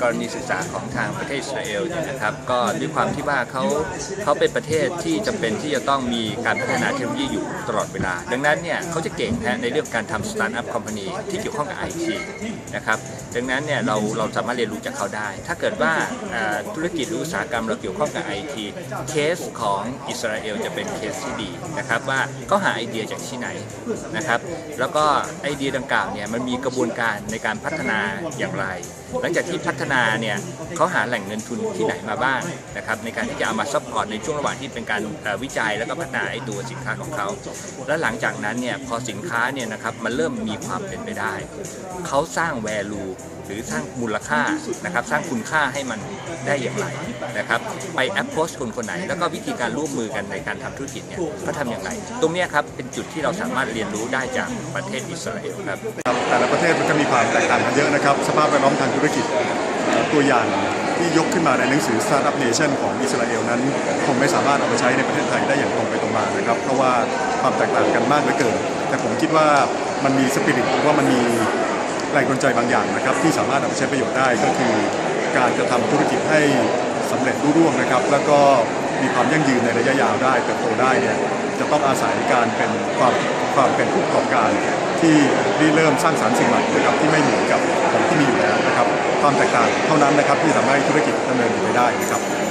กรณีศึกษาของทางประเทศอิสราเอลเนี่ยนะครับก็ด้วยความที่ว่าเขาเขาเป็นประเทศที่จำเป็นที่จะต้องมีการพัฒนาเทคโนโลยีอยู่ตลอดเวลา ดังนั้นเนี่ยเขาจะเก่งนะในเรื่องการทำสตาร์ทอัพคอมพานีที่เกี่ยวข้องกับไอทีนะครับดังนั้นเนี่ยเราเราสามารถเรียนรู้จากเขาได้ ถ้าเกิดว่าอ่าธุรกิจหรืออุตสาหกรรมเราเกี่ยวข้องกับไอทีเคสของอิสราเอลจะเป็นเคสที่ดีนะครับว่าเขาหาไอเดียจากที่ไหนนะครับแล้วก็ไอเดียดังกล่าวเนี่ยมันมีกระบวนการในการพัฒนาอย่างไร หลังจากที่พัฒนาเนี่ยเขาหาแหล่งเงินทุนที่ไหนมาบ้างนะครับในการที่จะเอามาซัพพอร์ตในช่วงระหว่างที่เป็นการวิจัยแล้วก็พัฒนาไอ้ตัวสินค้าของเขา และหลังจากนั้นเนี่ยพอสินค้าเนี่ยนะครับมันเริ่มมีความเป็นไปได้ เขาสร้าง value หรือสร้างมูลค่านะครับสร้างคุณค่าให้มันได้อย่างไรนะครับไป approach คนคนไหน แล้วก็วิธีการร่วมมือกันในการทำธุรกิจเนี่ยเขาทำอย่างไร ตรงนี้ครับเป็นจุดที่เราสามารถเรียนรู้ได้จากประเทศอิสราเอลครับแต่ละประเทศมันก็มีความแตกต่างกันเยอะนะครับ สภาพแวดล้อมทางธุรกิจ ตัวอย่างที่ยกขึ้นมาในหนังสือ Startup Nation ของอิสราเอลนั้น คงไม่สามารถเอาไปใช้ในประเทศไทยได้อย่างตรงไปตรงมานะครับ เพราะว่าความแตกต่างกันมากเหลือเกิน แต่ผมคิดว่ามันมีสปิริตหรือว่ามันมีแรงดลใจบางอย่างนะครับ ที่สามารถเอาไปใช้ประโยชน์ได้ก็คือ การจะทำธุรกิจให้สำเร็จรุ่ร่วงนะครับ แล้วก็มีความยั่งยืนในระยะยาวได้เติบโตได้เนี่ยจะต้องอาศัยการเป็นความความเป็นผู้ประกอบการที่ริเริ่มสร้างสรรค์สิ่งใหม่นะครับที่ไม่มื ความแตกต่างเท่านั้นนะครับที่สามารถธุรกิจดำเนินไปได้นะครับ